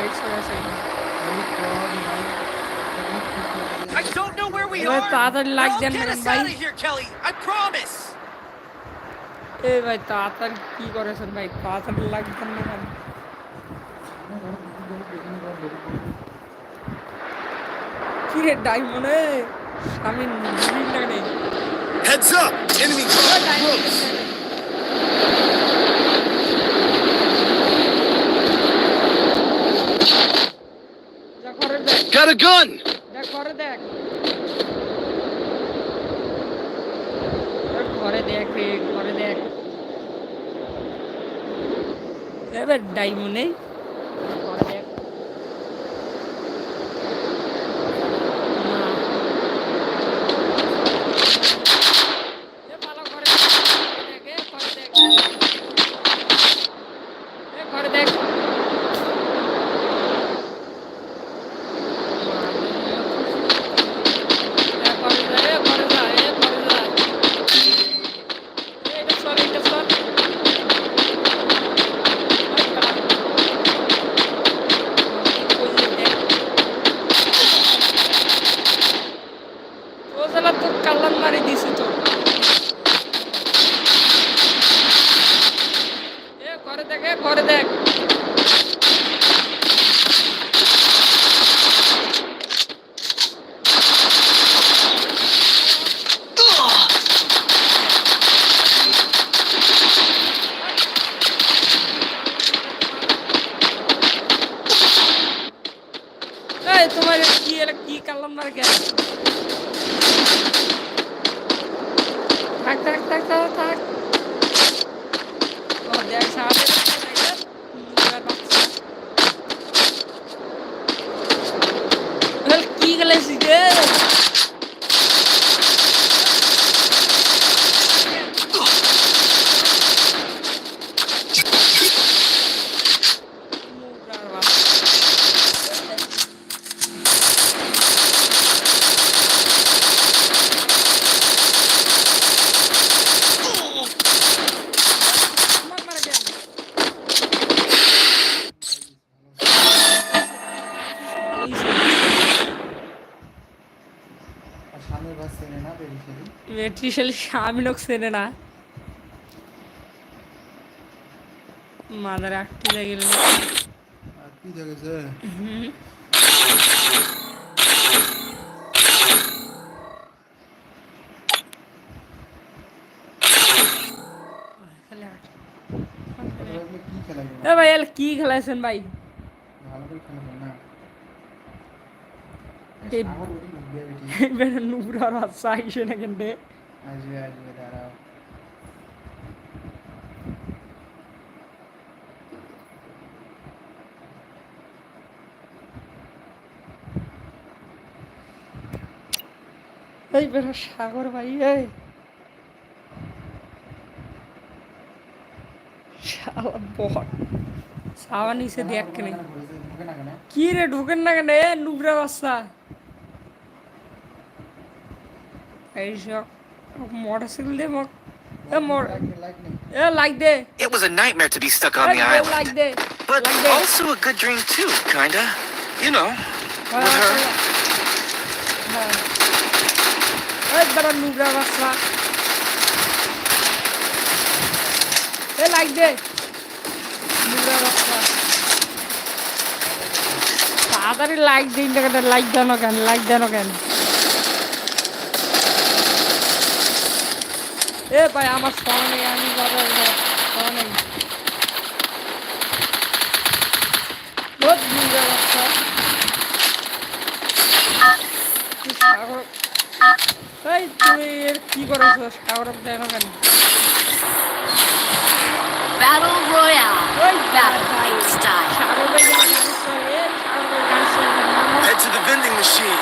গাড়ি চলে আসে I don't know where we এবার are. তাড়াতাড়ি but লাগ I'll দেন get না us ভাই out of here, Kelly. I promise. এ ভাই তাড়াতাড়ি কি করেছেন ভাই তাড়াতাড়ি লাগবেন না কেন কি রে ডাইমন্ডে আমি বুঝি না রে Heads up! Enemy dropping close! Got a gun! দেখ করে দেখ। ঘরে দেখ রে ঘরে দেখ। ঘরে দেখ না। এ ভালো করে দেখ, এ করে দেখ। এ করে দেখ। এ করে যা, এ করে যা, এ করে যা। এ এটা সর, এটা সর। এই কালা। ওই যে দেখ। ও শালা তোর কাল্লান মারি দিছে তো এ করে দেখ এ করে দেখ এই তোমার এ কি এটা কি কাল্লান মারে কেন থাক থাক থাক থাক থাক ও দেখ সামনে কি গেলেছি রে মুখটার বাচ্চা। মার মারা কেন? সামনের বাস চেনে না বেরিয়েছিলি আমি লোক চেনে না মাদার একটু গেল আর কি এ ভাই এল খেলাইছেন ভাই ভালো করে খেলা না এই- আসবে আসবে দাঁড়াও। এই বেটা সাগর ভাই, এই। শালা বট। সাওয়া নিচে দেখ কেন। কি রে, ঢোকেন না কেন? এ নুবরা বাচ্চা। এইসব মোটরসাইকেল দে মক এ মোর লাইক নেই এ লাইক দে It was a nightmare to be stuck এ on the লাইক island. দে But লাইক দে also a good dream too, kinda. You know, হ্যাঁ, with her. হ্যাঁ এই বেটা নুবরা বাচ্চা এ লাইক দে নুবরা বাচ্চা তাড়াতাড়ি লাইক দিন কেন লাইক দেন কেন লাইক দেন কেন এ ভাই আমার সময় নেই আমি বাবা সময় নেই বহুত নুবরা বাচ্চা তুই সাগর? এই তুই এর কি করেছ? সাগর দেন কেন? Battle Royale. ওই Battle Fight Style. সাগর ভাই গাড়ি চলে সাগর ভাই গাড়ি চলে Head to the vending machine.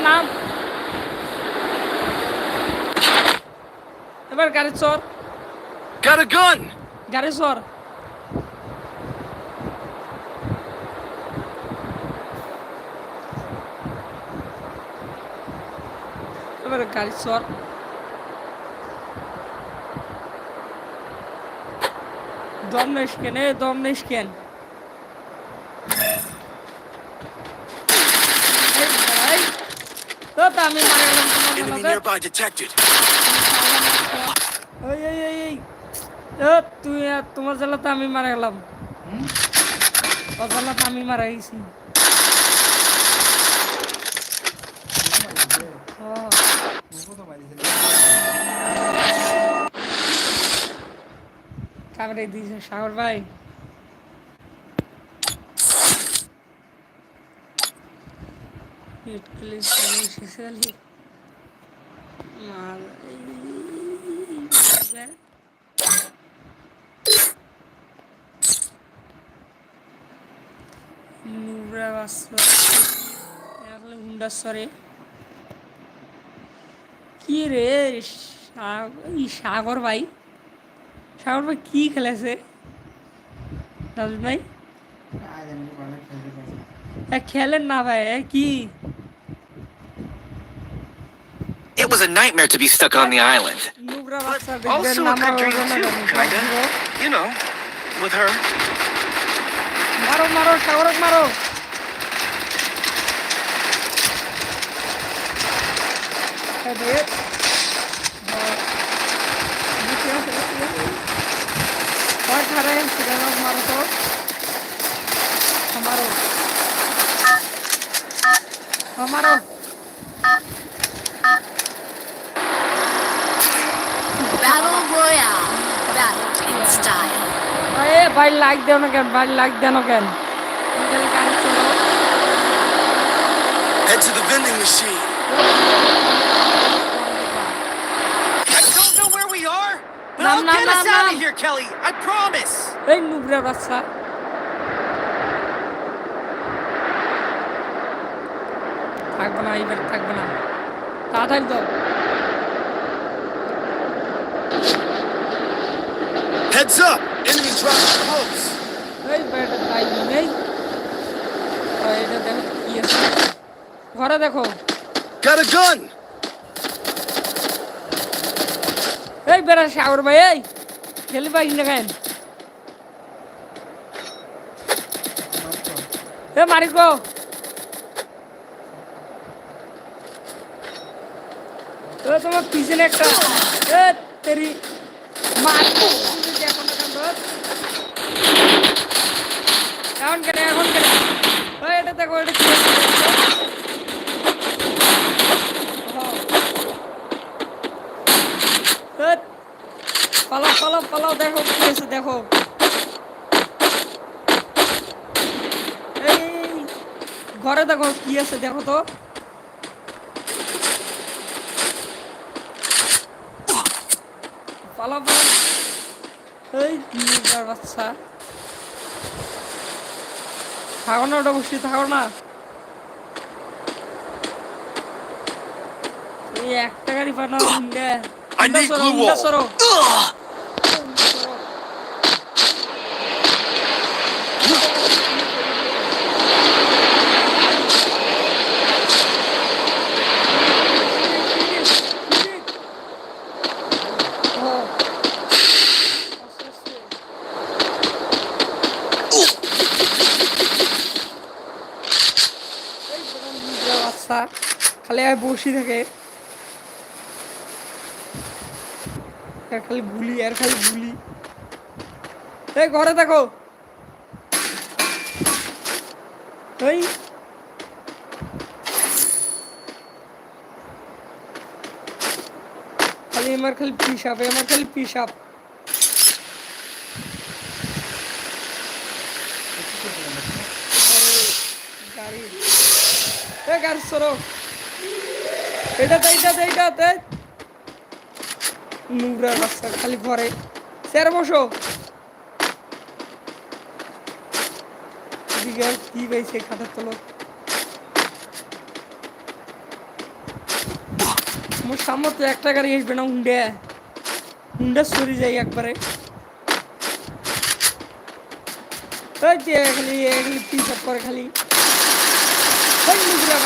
নাম এবার গাড়ি চর Got a gun! গাড়ি চর এবার গাড়ি চর দম নেস কেন দম কেন এই ভাই, তো তো আমি মারা Enemy nearby detected. এই এই এই এই। এ, তুই আর তোমার জ্বালাতে আমি মারা গেলাম। ওর জ্বালাতে আমি মারা গেছি। ও, কামড়ে দিয়েছে সাগর ভাই। চলে এসেছে নুবরা হুন্ডাশ্বরে কি রে? সাগর ভাই। সাগর ভাই কি খেলেছে? রাজু ভাই? খেলেন না ভাই কি? a nightmare to be stuck on the island. But also a good dream too, kinda. You know, with her. Maro, maro, shawarag maro. Hadi. Bak maro ভাই লাইক দেও না কেন ভাই লাইক দেন কেন। Head to the vending machine. I don't know where we are, but I'll get us out of here, Kelly. I promise. এই নুবরা বাচ্চা থাকবে না এইবার থাকবে না তাড়াতাড়ি তো Heads up! Enemy dropping close. এই বেটা তাই নেই এটা দেখো কি আছে। ঘরে দেখো। Got a gun! এই বেড়া সাগর ভাই এই। খেলি পাই না কেন? এ মারিক তোমার পিছনে একটা তেরি মার এখন না কেন ধর। এখন কেন এখন কেন ওই এটা দেখো এটা কি আছে দেখো। ওহো। এ, পালাও পালাও পালাও দেখো কি আছে দেখো। এই ঘরে দেখো কি আছে দেখো তো। এই বাচ্চা। থাকো না ওটা বসে থাকো না। এই একটা গাড়ি পাঠাও সরো, glue হুন্ডা wall. সরো। Ugh! হুন্ডা সরো। ও। আস্তে আস্তে। এই বড় নিগ্রা বাচ্চা খালি বসি থাকে। খালি বুলি আর খালি বুলি। এই ঘরে দেখো এই। খালি আমার খালি পিসাব আমার খালি পিসাব। গাড়ি। গাড়ি সরো। এটাতে এটাতে এটাতে নোংরা রাস্তা খালি ঘরে। স্যার, বসো। কি পেয়েছে খাতার তলো মোর সামনে তো একটা গাড়ি আসবে না, হুন্ডে। হুন্ডা সরে যাই একবারে। যে খালি এগুলি পিসাপ করে খালি। ওই নুগরা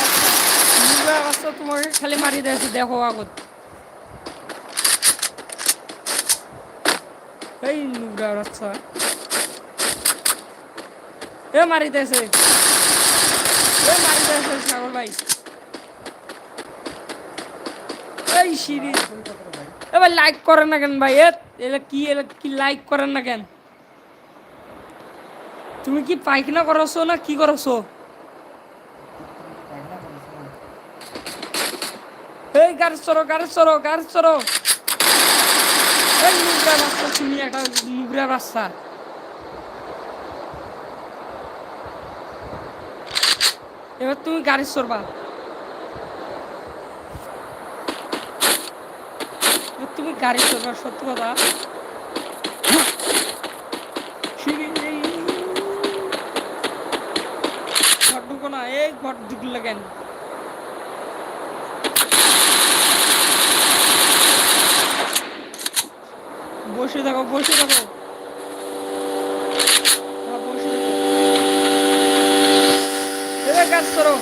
বাচ্চা খালি মারি দিয়েছে দেখো আগত। এই নুগরা বাচ্চা এ মারি দিয়েছে এ মারি ভাই। এই সিঁড়ি। লাইক করেন না কেন ভাই? এলা কি এলা কি লাইক করেন না কেন? তুমি কি পায়খানা করছ না কি করছ পায়খানা করেছে না। এই গাড়ি চড়ো গাড়ি চড়ো গাড়ি চড়ো এই নুগরা রাস্তা তুমি একটা নুগরা রাস্তা এবার তুমি গাড়ি চড়বা তুমি গাড়ি চড়বা সত্যি কথা। ঘর ঢুকো না, এই ঘর ঢুকলে কেন? বসে থাকো বসে থাকো। হ্যাঁ, গাড়ি সরো।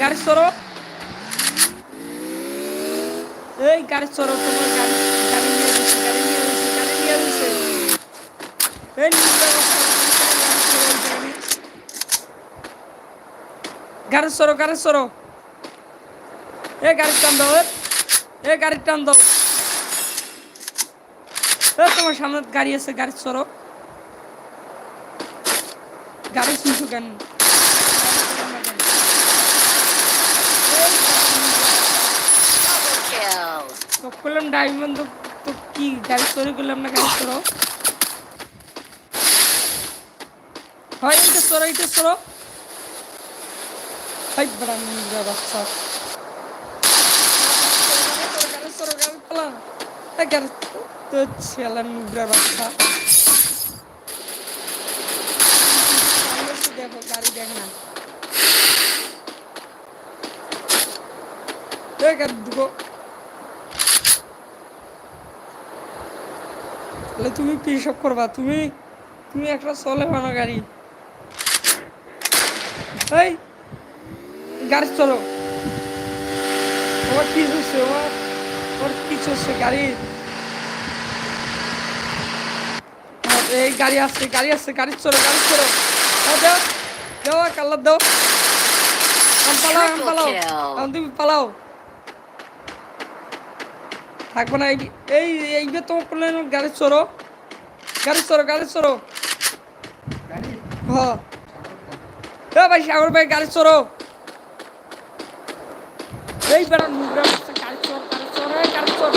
গাড়ি সরো। এই গাড়ি সরো তোমার গাড়ি গাড়ি এই গাড়ি সরো গাড়ি সরো এ গাড়ির টান দাও এ। গাড়ির টান দাও। তোমার সামনে গাড়ি আছে, গাড়ি সরো গাড়ি শুনছো কেন? করলাম ডায়মন্ড তো কি, গাড়ি চুরি করলাম না গাড়ি সরো হয় এইটা সরো হাই বড়া নিগা বাচ্চা। সরো গাড়ি পালা ছেলা নিগা বাচ্চা। সামনে গাড়ি দেখ না। তুমি পিসব করবা, তুমি তুমি একটা চলে বানো গাড়ি। এই, গাড়ি চলো। ওর কি হচ্ছে ওর কিছু হচ্ছে গাড়ি। এই গাড়ি আসছে গাড়ি আসছে গাড়ি চলো গাড়ি চলো দাও দাও কালার দাও পালাও পালাও. তুমি পালাও। থাকব না এই এই তোমার কোনো গাড়ি চড়ো। গাড়ি চড়ো গাড়ি গাড়ি হ্যাঁ। ভাই সাগর ভাই গাড়ি চড়ো। এই বেড়া এই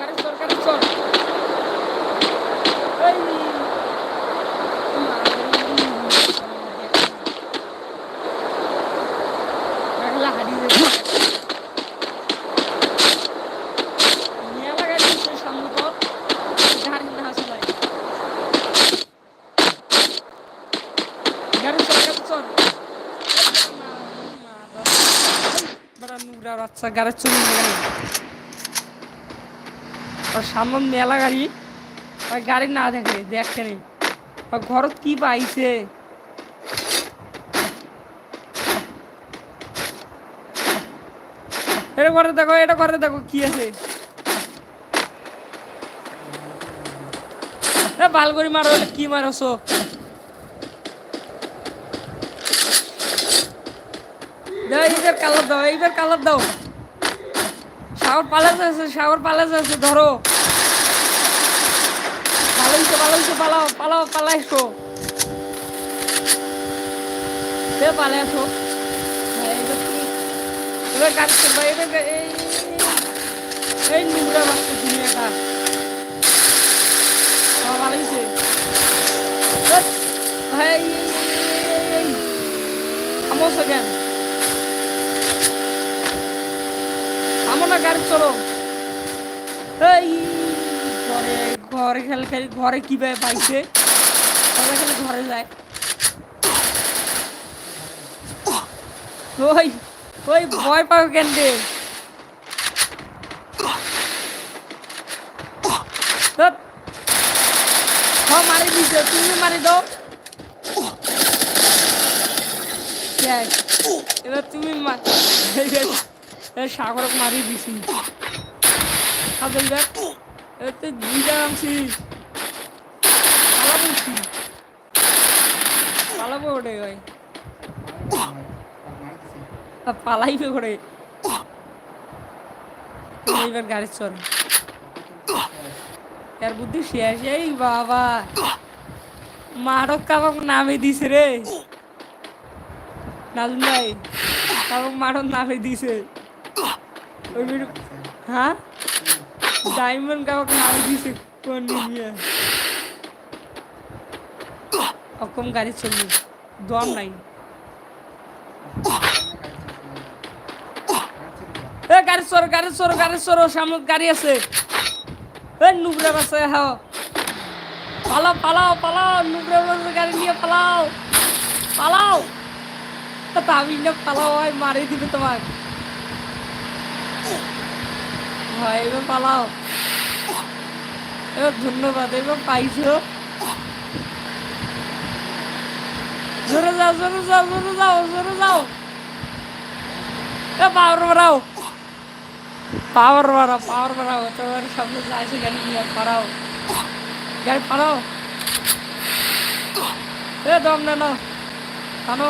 গাড়ি চড় গাড়ি চড় গাড়ি চড় এই আগলা হারিয়ে যাবে নিয়ে লাগাই দিচ্ছে সামনে তো গাড়ি না চালাই গাড়ি চল গাড়ি চল বড় বাচ্চা গাড়ি চলে গেল। আর সামনে মেলা গাড়ি, আর গাড়ি না দেখে দেখে নেই। আর ঘরত কি পাইছে এটা করে দেখো, এটা করে দেখো, কি আছে? ভালো করে মারো, কি মারছো? এইবার কালার দাও, এইবার কালার দাও। সাগর পালা যাচ্ছে সাগর পালা যাচ্ছে ধরো পালাইছো পালাইছো পালাও পালাও পালাইছো এ পালাইছো হ্যাঁ এবার ভালো ভাই এই, এই, এই, এই, এই। থামো সেকেন্ড না গাড়ি, চলো। এই, ঘরে ঘরে খেলে খেলে, ঘরে কীভাবে পাইছে সবাই খেলে ঘরে যায়। ওই ওই ভয় পাও কেন মারি দিছে, তুমি মারি দাও। এবার তুমি মা- এবার সাগরক মারি দিছি। খাবে এবার এবার তো দুইটা আনছিস পালাবো পালাবো ওটাই ভাই। পালাইবে করে এইবার গাড়ি চল। এর বুদ্ধি শেষ, এই বাবা। মারক কাবক নামে দিছে রে। নাজুন ভাই কাবক মারক নামে দিছে। और फिर हाँ? डायमंड का नाम भी से कौन नहीं है अब कम गाड़ी चलिए दम नहीं। গাড়ি সরো গাড়ি সরো গাড়ি সরো সামনে গাড়ি আছে নুবরা বাসে হ্যাঁ পালাও পালাও পালাও নুবরা বাসে গাড়ি নিয়ে পালাও পালাও তা আমি না পালাও মারিয়ে দিবে তোমার হয় পালাও। এবার ধন্যবাদ, এবার পাইছো। জোরে যাও জোরে যাও জোরে যাও জোরে যাও। পাওয়ার বাড়াও। পাওয়ার বাড়াও পাওয়ার বাড়াও। তোমার সামনে যাইছে গাড়ি নিয়ে পাড়াও গাড়ি পাড়াও এ, দম না না টানো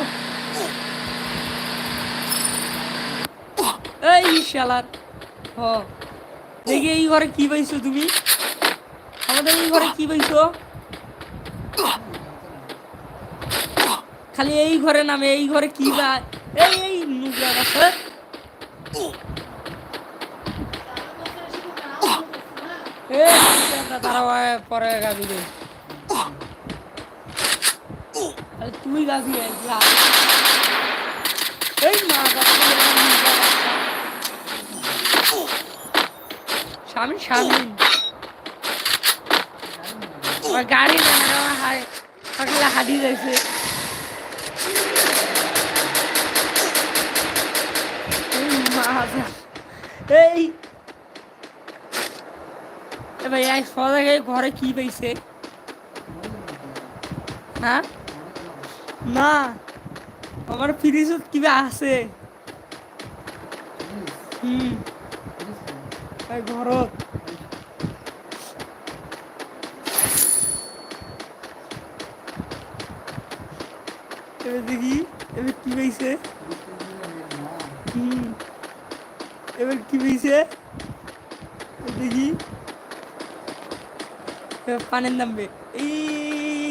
এই শালার। হ। দেখি এই ঘরে কি পাইছো তুমি? আমাদের এই ঘরে কি পাইছো? খালি এই ঘরে নামে, এই ঘরে কি বা? এই এই নুগরা গাছে তারা পরে গাবি তুই গাবি এই মা গাছে স্বামী স্বামী। আমার গাড়ি না আমার হাই থাকলে হাঁটি যাইছে এই ভাই এক সদা ঘরে কি পাইছে হ্যাঁ না আমার ফ্রিজত কিবা আছে। হুম। ঘৰত এবার দেখি এবার কি পাইছে? হুম। এবার কি পাইছে? দেখি। পানের নামবে এই।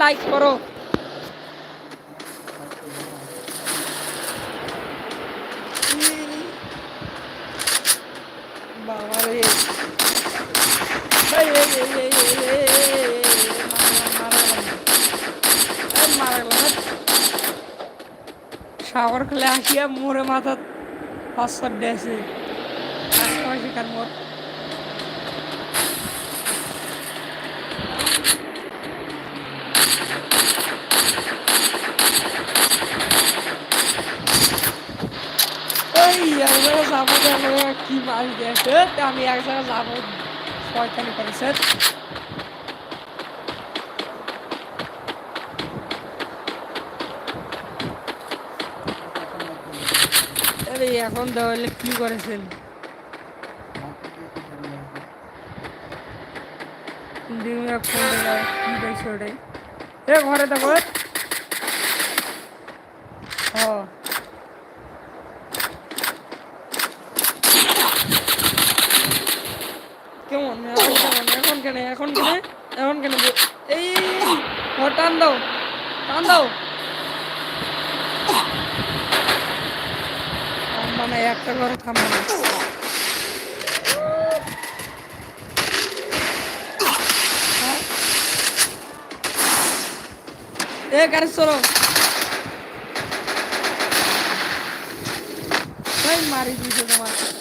লাইক করো। সাগর খেলে আসিয়া মোরে মাথা পাঁচশো ডেছে সেখান মোর ওই এক জায়গায় যাব যাব কি মাছ দিয়েছে তা আমি এক জায়গায় যাব শয়তানি করেছে আরে এখন তাহলে কি করেছেন কি ঘরে হ। কেমন? এখন কেমন? এখন কেন? এখন কেন? এখন কেন? এই ও টান দাও। টান দাও। নাই একটা গরু কামড় হ্যাঁ। এ চলো মারি দিয়েছে তোমার।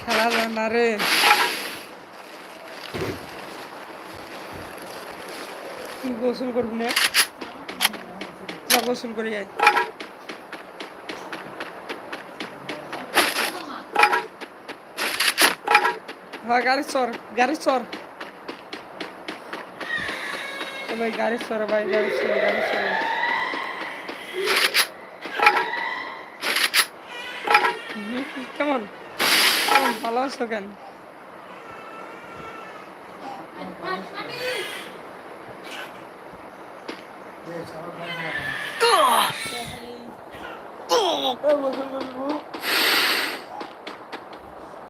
খেলা যায় না রে। গোসল করবি না? গোসল করি, আয়। হ্যাঁ গাড়ি চর গাড়ি চর ভাই, গাড়ি চর ভাই, গাড়ি চর গাড়ি চর কেমন কেমন ভালো আছো কেন